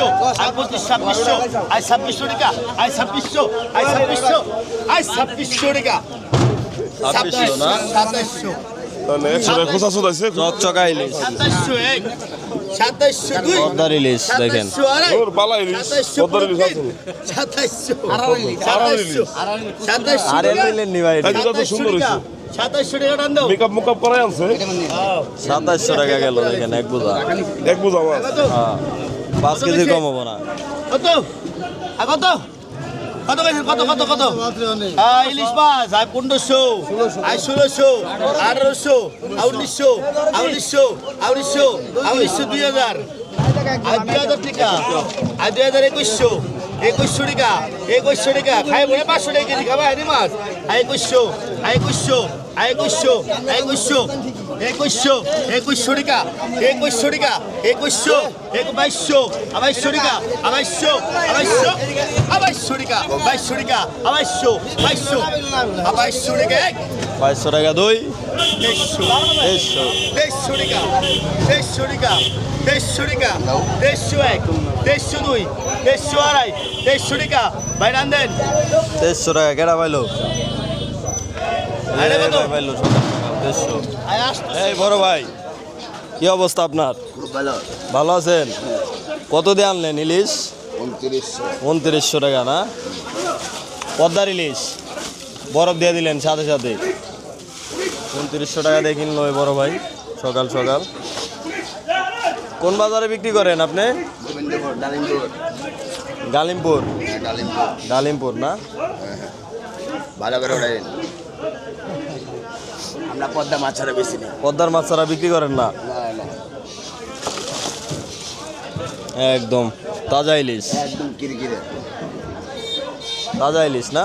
পঁচিশশো আয় পঁচিশ ছাব্বিশশো আয় ছাব্বিশশো টাকা আয় ছাব্বিশশো আয় ছাব্বিশশো আয় ছাব্বিশশো টাকা। ছাব্বিশশো সাতাশশো গেল দেখেন এক বোঝা। এক বুঝা পাঁচ কেজি কম হব না। কত? কত? কত কত কত কত? ইলিশ মাছ আর পনেরোশো আর ষোলোশো আঠারোশো আর উনিশশো আর উনিশশো আর উনিশশো আর উনিশশো দুই হাজার। আর দুই হাজার টাকা আর দুই হাজার একুশশো একুশশো টাকা একুশশো টাকা। খাই বলে পাঁচশো টাকা কেজি খাবা হারি মাছ। আর একুশশো আর একুশশো একুশশো একুশশো একুশশো একুশশো টাকা একুশশো টাকা একুশশো এক বাইশশো আবাইশশো টাকা আবাইশশো আবাইশশো আবাইশশো টাকা বাইশশো টাকা আবাইশশো বাইশশো আবাইশশো টাকা এক বাইশশো টাকা দুই। দেড়শো দেড়শো। দেড়শো টাকা দেড়শো টাকা দেড়শো টাকা দেড়শো এক দেড়শো দুই দেড়শো আড়াই দেড়শো টাকা। ভাই রান দেন। দেড়শো টাকা কেটা পাইলো? ভাই দেড়শো এই বড় ভাই কি অবস্থা আপনার? ভালো। আছেন? কত দিয়ে আনলেন ইলিশ? উনত্রিশশো। টাকা না? পদ্মার ইলিশ। বরফ দিয়ে দিলেন সাথে সাথে। উনত্রিশশো টাকা দিয়ে কিনলো ওই বড় ভাই সকাল সকাল। কোন বাজারে বিক্রি করেন আপনি? ডালিমপুর। গালিমপুর হ্যাঁ, ডালিমপুর। না? ভালো করে আমরা পদ্মা মাছ ছাড়া বেশি নেই। পদ্মার মাছ ছাড়া বিক্রি করেন না? না না। একদম তাজা ইলিশ। একদম কিরকিরে। তাজা ইলিশ না?